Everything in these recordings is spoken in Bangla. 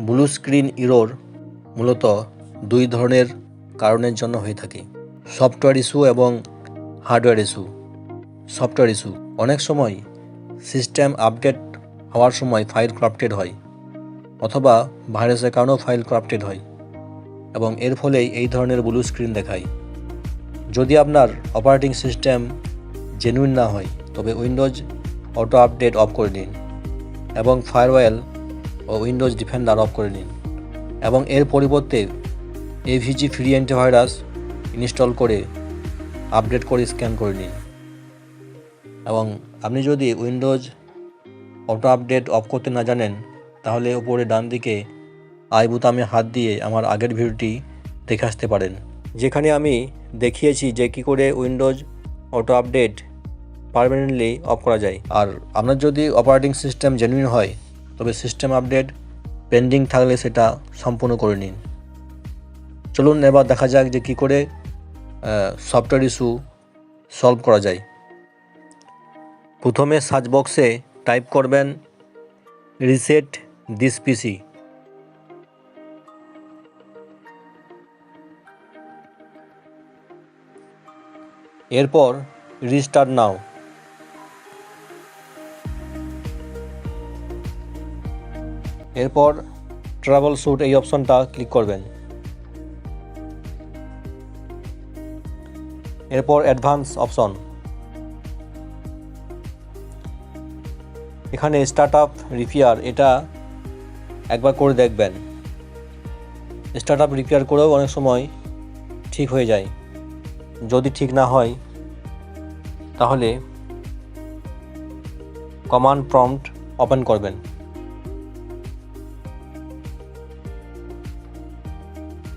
ব্লু স্ক্রিন ইরোর মূলত দুই ধরনের কারণের জন্য হয়ে থাকে। সফটওয়্যার ইস্যু এবং হার্ডওয়্যার ইস্যু। Software issue. অনেক সময় সিস্টেম আপডেট হওয়ার সময় ফাইল ক্রাপ্টেড হয় অথবা ভাইরাসের কারণেও ফাইল ক্রাপ্টেড হয় এবং এর ফলেই এই ধরনের ব্লু স্ক্রিন দেখায়। যদি আপনার অপারেটিং সিস্টেম জেনুইন না হয়, তবে উইন্ডোজ অটো আপডেট অফ করে নিন এবং ফায়ারওয়েল ও উইন্ডোজ ডিফেন্ডার অফ করে নিন এবং এর পরিবর্তে এভিজি ফ্রি অ্যান্টিভাইরাস ইনস্টল করে আপডেট করে স্ক্যান করে নিন। এবং আপনি যদি উইন্ডোজ অটো আপডেট অফ করতে না জানেন, তাহলে উপরে ডান দিকে আই বোতামে হাত দিয়ে আমার আগের ভিডিওটি দেখে আসতে পারেন। যেখানে আমি দেখিয়েছি যে কী করে Windows auto update permanently off করা যায়। আর আপনার যদি অপারেটিং সিস্টেম জেনুইন হয় তবে সিস্টেম আপডেট পেন্ডিং থাকলে সেটা সম্পূর্ণ করে নিন। চলুন এবার দেখা যাক যে কী করে সফটওয়্যার ইস্যু সলভ করা যায়। প্রথমে সার্চ বক্সে টাইপ করবেন রিসেট দিস পিসি এরপর রিস্টার্ট নাও এরপর ট্রাভেল স্যুট এই অপশনটা ক্লিক করবেন। এরপর অ্যাডভান্স অপশন এখানে স্টার্ট আপ রিপেয়ার এটা একবার করে দেখবেন। স্টার্ট আপ রিপেয়ার করেও অনেক সময় ঠিক হয়ে যায়। যদি ঠিক না হয়, তাহলে কমান্ড প্রম্পট ওপেন করবেন।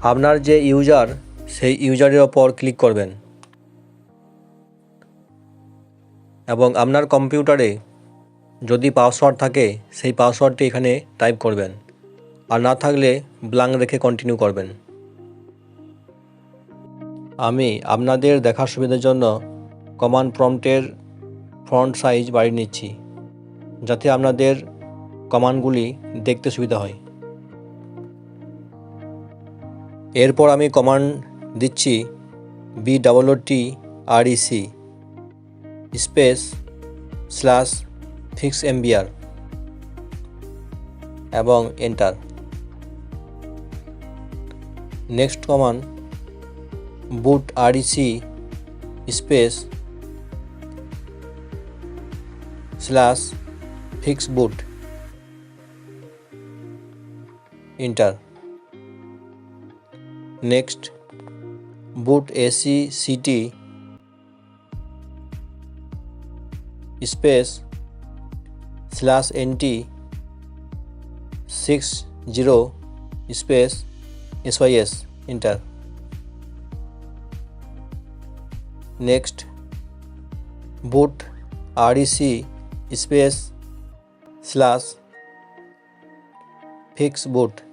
আপনার যে ইউজার, সেই ইউজারের ওপর ক্লিক করবেন। এবং আপনার কম্পিউটারে যদি পাসওয়ার্ড থাকে, সেই পাসওয়ার্ডটি এখানে টাইপ করবেন। আর না থাকলে ব্ল্যাঙ্ক রেখে কন্টিনিউ করবেন। আমি আপনাদের দেখার সুবিধার জন্য কমান্ড প্রম্পটের ফ্রন্ট সাইজ বাড়িয়ে নিচ্ছি, যাতে আপনাদের কমান্ডগুলি দেখতে সুবিধা হয়। এরপর আমি কমান্ড দিচ্ছি B double T R EC space slash fix MBR এবং enter next command boot REC space slash fix boot enter next boot sect space slash NT six zero space SYS enter next boot REC space slash fix boot enter next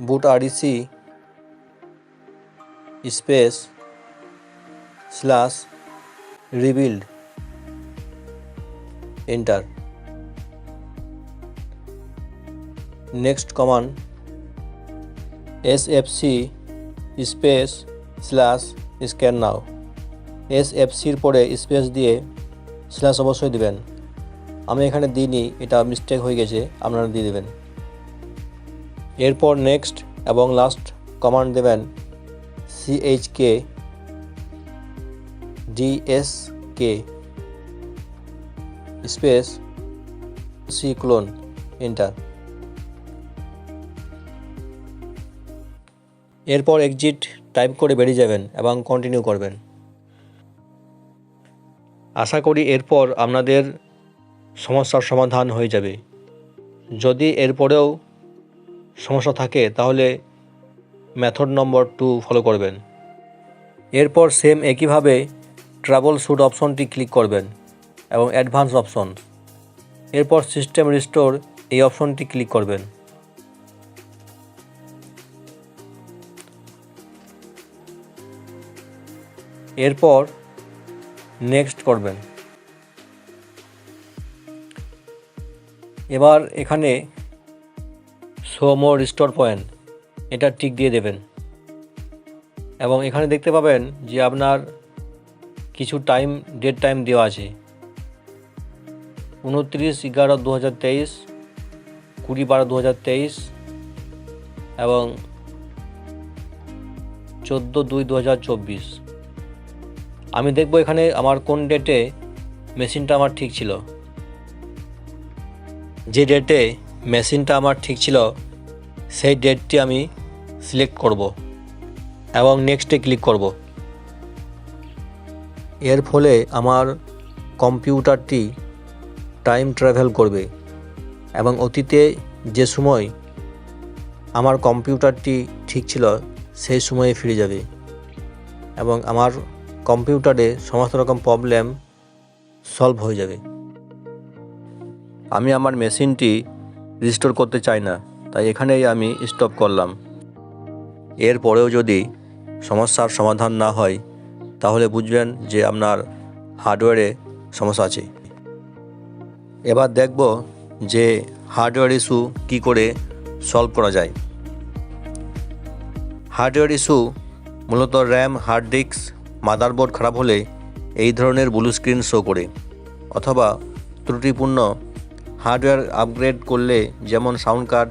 boot REC space slash rebuild enter next command S F C space slash scan now S F সির পরে স্পেস দিয়ে স্ল্যাশ অবশ্যই দিবেন। আমি এখানে দিইনি, এটা মিস্টেক হয়ে গেছে, আপনারা দিয়ে দেবেন। এরপর নেক্সট এবং লাস্ট কমান্ড দেবেন CHK DSK space C colon enter এরপর এক্সিট টাইপ করে বেরিয়ে যাবেন এবং কন্টিনিউ করবেন। আশা করি এরপর আপনাদের সমস্যার সমাধান হয়ে যাবে। যদি এরপরেও সমস্যা থাকে, তাহলে মেথড নম্বর টু ফলো করবেন। এরপর সেম একইভাবে ট্রাভেল স্যুট অপশনটি ক্লিক করবেন এবং অ্যাডভান্স অপশন এরপর সিস্টেম রিস্টোর এই অপশনটি ক্লিক করবেন। এরপর নেক্সট করবেন। এবার এখানে শো মোর রিস্টোর পয়েন্ট এটা টিক দিয়ে দেবেন। এবং এখানে দেখতে পাবেন যে আপনার কিছু টাইম ডেট টাইম দেওয়া আছে। উনত্রিশ, এগারো দু হাজার তেইশ, কুড়ি, বারো দু হাজার তেইশ এবং চোদ্দ, দুই দু হাজার চব্বিশ। আমি দেখব এখানে আমার কোন ডেটে মেশিনটা আমার ঠিক ছিল। যে ডেটে মেশিনটা আমার ঠিক ছিল, সেই ডেটটি আমি সিলেক্ট করব এবং নেক্সটে ক্লিক করব। এর ফলে আমার কম্পিউটারটি টাইম ট্রাভেল করবে এবং অতীতে যে সময় আমার কম্পিউটারটি ঠিক ছিল, সেই সময়ে ফিরে যাবে এবং আমার কম্পিউটারে সমস্ত রকম প্রবলেম সলভ হয়ে যাবে। আমি আমার মেশিনটি রিস্টোর করতে চাই না, তাই এখানেই আমি স্টপ করলাম। এরপরেও যদি সমস্যার সমাধান না হয়, তাহলে বুঝবেন যে আপনার হার্ডওয়্যারে সমস্যা আছে। এবার দেখব যে হার্ডওয়্যার ইস্যু কী করে সলভ করা যায়। হার্ডওয়্যার ইস্যু মূলত র্যাম হার্ড ডিস্ক মাদারবোর্ড খারাপ হলে এই ধরনের ব্লু স্ক্রিন শো করে, অথবা ত্রুটিপূর্ণ হার্ডওয়্যার আপগ্রেড করলে যেমন sound card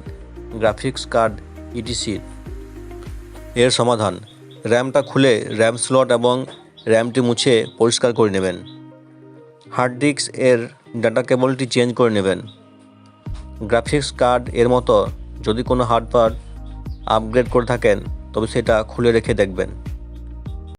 graphics card etc এর সমাধান র্যামটা খুলে র্যাম স্লট এবং র্যামটি মুছে পরিষ্কার করে নেবেন। হার্ড ডিস্ক এর ডাটা কেবলটি চেঞ্জ করে নেবেন। গ্রাফিক্স কার্ড এর মতো যদি কোনো হার্ডওয়্যার আপগ্রেড করে থাকেন, তবে সেটা খুলে রেখে দেখবেন।